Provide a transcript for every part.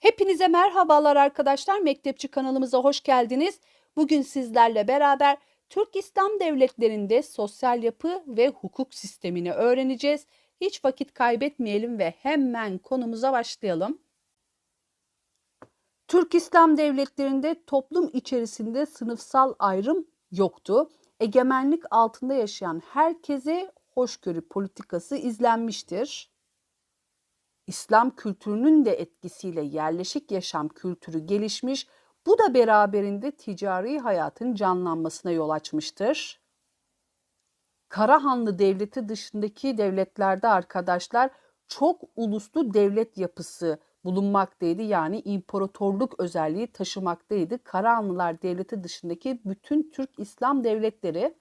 Hepinize merhabalar arkadaşlar. Mektepçi kanalımıza hoş geldiniz. Bugün sizlerle beraber Türk İslam devletlerinde sosyal yapı ve hukuk sistemini öğreneceğiz. Hiç vakit kaybetmeyelim ve hemen konumuza başlayalım. Türk İslam devletlerinde toplum içerisinde sınıfsal ayrım yoktu. Egemenlik altında yaşayan herkese hoşgörü politikası izlenmiştir. İslam kültürünün de etkisiyle yerleşik yaşam kültürü gelişmiş, bu da beraberinde ticari hayatın canlanmasına yol açmıştır. Karahanlı Devleti dışındaki devletlerde arkadaşlar çok uluslu devlet yapısı bulunmaktaydı. Yani imparatorluk özelliği taşımaktaydı. Karahanlılar Devleti dışındaki bütün Türk İslam devletleri.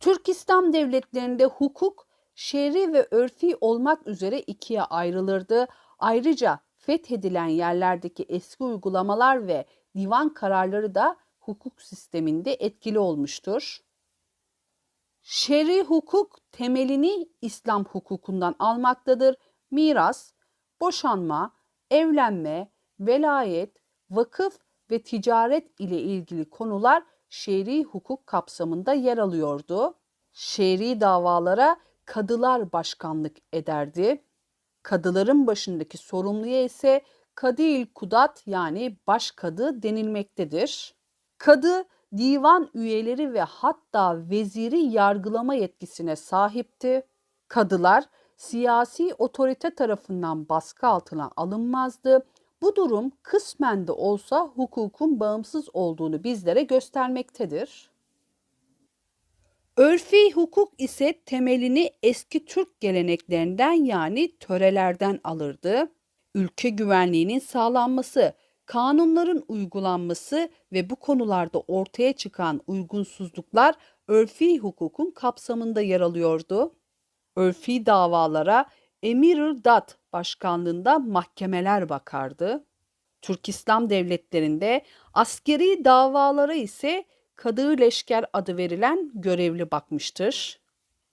Türk İslam devletlerinde hukuk şer'i ve örfi olmak üzere ikiye ayrılırdı. Ayrıca fethedilen yerlerdeki eski uygulamalar ve divan kararları da hukuk sisteminde etkili olmuştur. Şer'i hukuk temelini İslam hukukundan almaktadır. Miras, boşanma, evlenme, velayet, vakıf ve ticaret ile ilgili konular şer'i hukuk kapsamında yer alıyordu. Şer'i davalara kadılar başkanlık ederdi. Kadıların başındaki sorumluya ise kadil kudat yani başkadı denilmektedir. Kadı divan üyeleri ve hatta veziri yargılama yetkisine sahipti. Kadılar siyasi otorite tarafından baskı altına alınmazdı. Bu durum kısmen de olsa hukukun bağımsız olduğunu bizlere göstermektedir. Örfi hukuk ise temelini eski Türk geleneklerinden yani törelerden alırdı. Ülke güvenliğinin sağlanması, kanunların uygulanması ve bu konularda ortaya çıkan uygunsuzluklar örfi hukukun kapsamında yer alıyordu. Örfi davalara Emir Dat başkanlığında mahkemeler bakardı. Türk İslam devletlerinde askeri davalara ise Kadı Leşker adı verilen görevli bakmıştır.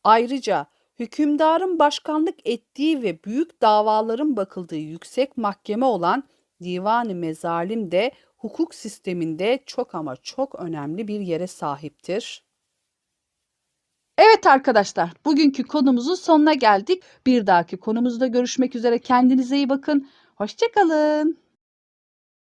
Ayrıca hükümdarın başkanlık ettiği ve büyük davaların bakıldığı yüksek mahkeme olan Divan-ı Mezalim de hukuk sisteminde çok ama çok önemli bir yere sahiptir. Evet arkadaşlar, bugünkü konumuzun sonuna geldik. Bir dahaki konumuzda görüşmek üzere. Kendinize iyi bakın. Hoşçakalın.